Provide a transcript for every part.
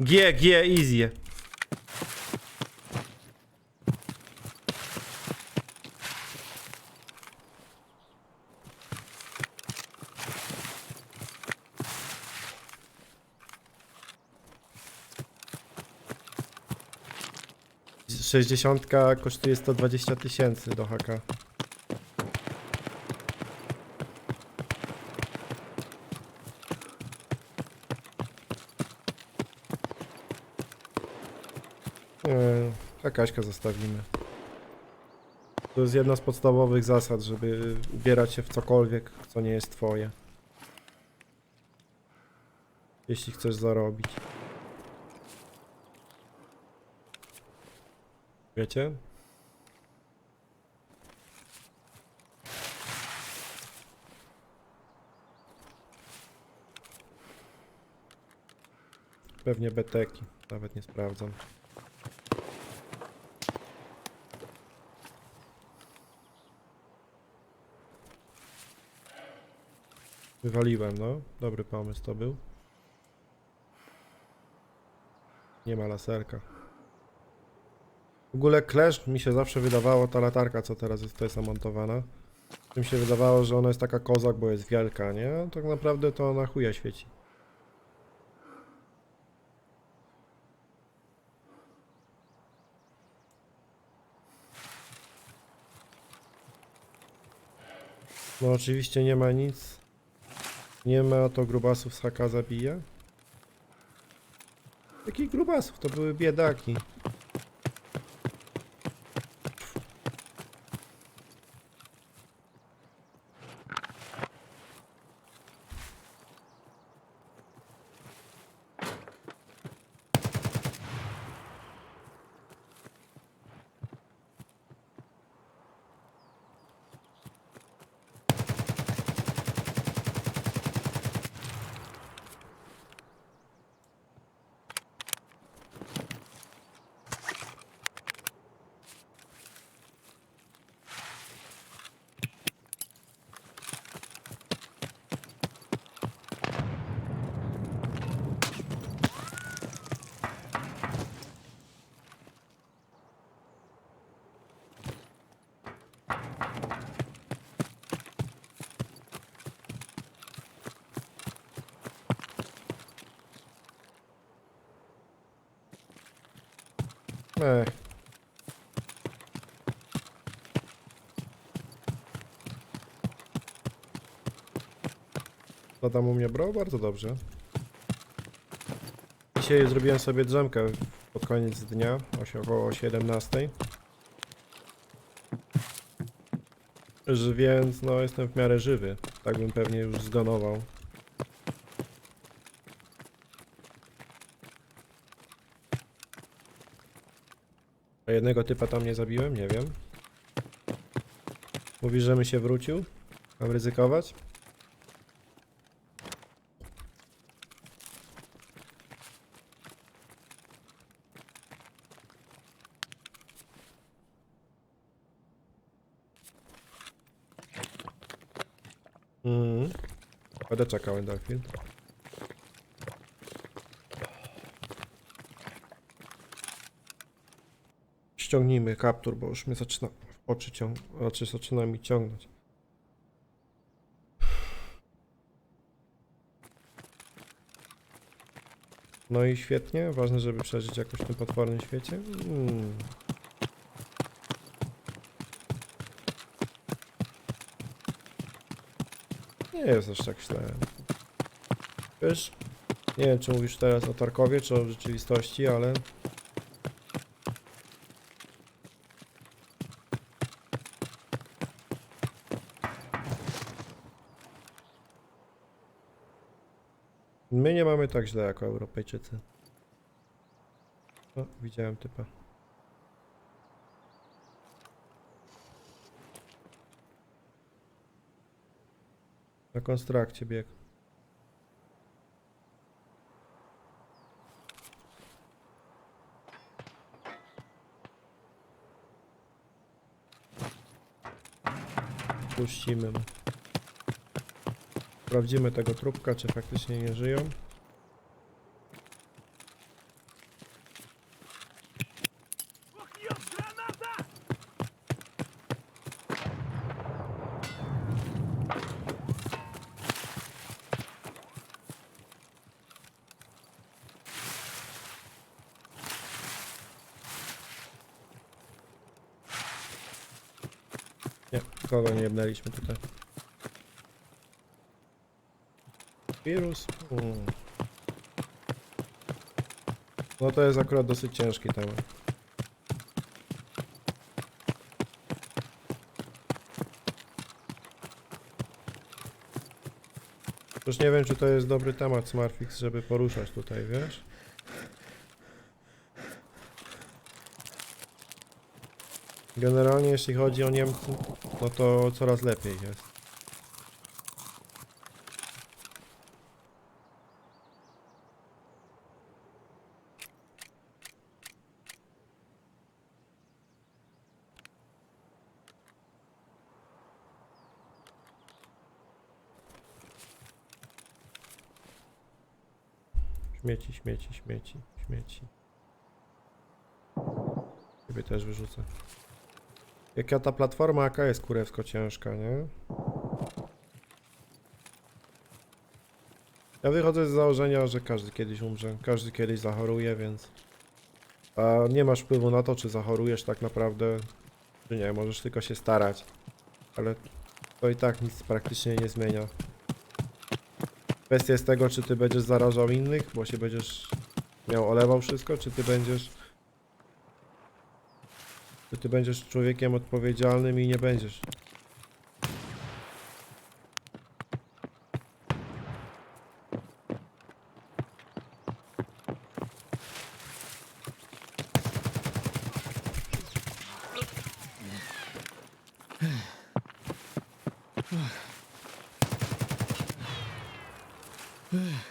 G, G, easy. Sześćdziesiątka kosztuje 120 tysięcy do haka. Yy, Hakaśka zostawimy. To jest jedna z podstawowych zasad, żeby ubierać się w cokolwiek, co nie jest twoje. Jeśli chcesz zarobić. Wiecie? Pewnie beteki, nawet nie sprawdzam. Wywaliłem, no. Dobry pomysł to był. Nie ma laserka. W ogóle Clash mi się zawsze wydawało, ta latarka co teraz jest tutaj zamontowana. Mi się wydawało, że ona jest taka kozak, bo jest wielka, nie? A Tak naprawdę to ona chuja świeci. No oczywiście nie ma nic. Nie ma to grubasów z haka zabija. Jakich grubasów? To były biedaki. Co tam u mnie bro? Bardzo dobrze. Dzisiaj zrobiłem sobie drzemkę pod koniec dnia, około 17. Ż- Więc no jestem w miarę żywy. Tak bym pewnie już zgonował. A jednego typa tam nie zabiłem? Nie wiem. Mówi, że mi się wrócił. Mam ryzykować? Mhm. Będę czekał. Ściągnijmy kaptur, bo już mnie zaczyna oczy ciąg... Znaczy zaczyna mi ciągnąć. No i świetnie. Ważne, żeby przeżyć jakoś w tym potwornym świecie. Mm. Nie jest aż tak źle. Wiesz, nie wiem czy mówisz teraz o Tarkowie, czy o rzeczywistości, ale My nie mamy tak źle jako Europejczycy. O, widziałem typa. Na konstrakcie bieg. Puścimy mu. Sprawdzimy tego trupka, czy faktycznie nie żyją. Nie, kogo nie jebnęliśmy tutaj. Wirus? Hmm. No to jest akurat dosyć ciężki temat. Już nie wiem, czy to jest dobry temat Smartfix, żeby poruszać tutaj, wiesz? Generalnie jeśli chodzi o Niemcy, no to coraz lepiej jest. Śmieci, śmieci, śmieci, śmieci. Ciebie też wyrzucę. Jaka ta platforma, jaka jest kurewsko ciężka, nie? Ja wychodzę z założenia, że każdy kiedyś umrze, każdy kiedyś zachoruje, więc... A nie masz wpływu na to, czy zachorujesz tak naprawdę, czy nie, możesz tylko się starać. Ale to i tak nic praktycznie nie zmienia. Kwestia jest tego, czy ty będziesz zarażał innych, bo się będziesz miał olewał wszystko, czy ty będziesz czy ty będziesz człowiekiem odpowiedzialnym i nie będziesz. Yeah.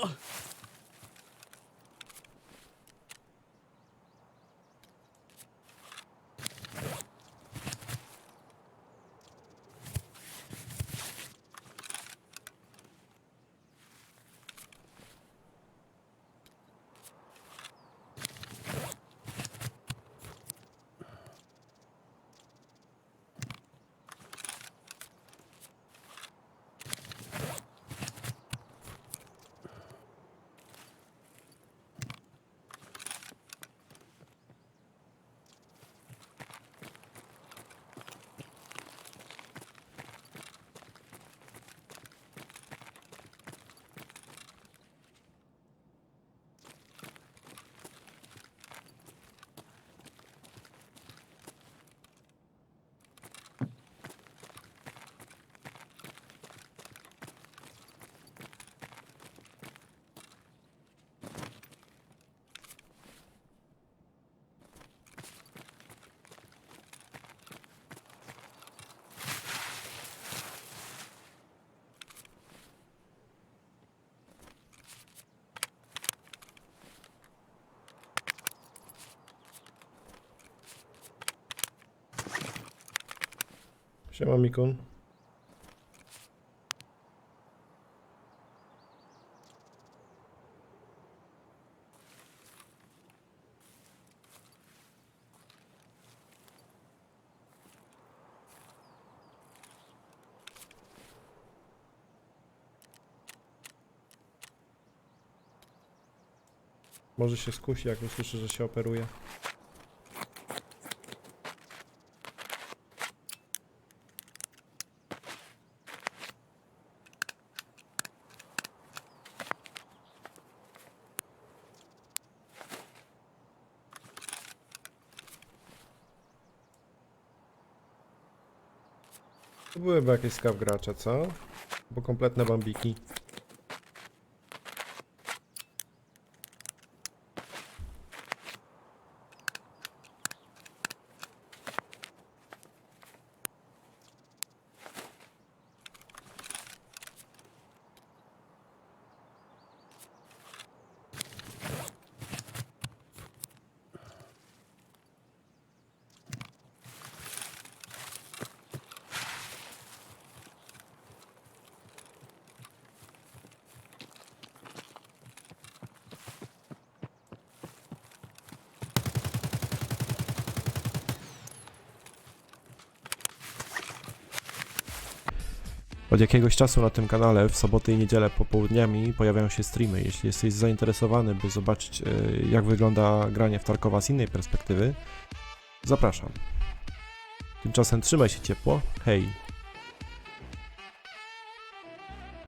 啊 Siema Mikun. Może się skusi, jak usłyszy, że się operuje. To byłyby jakieś skaw gracze, co? Bo kompletne bambiki. Od jakiegoś czasu na tym kanale w soboty i niedzielę popołudniami pojawiają się streamy. Jeśli jesteś zainteresowany, by zobaczyć e, jak wygląda granie w Tarkowa z innej perspektywy, zapraszam. Tymczasem trzymaj się ciepło. Hej!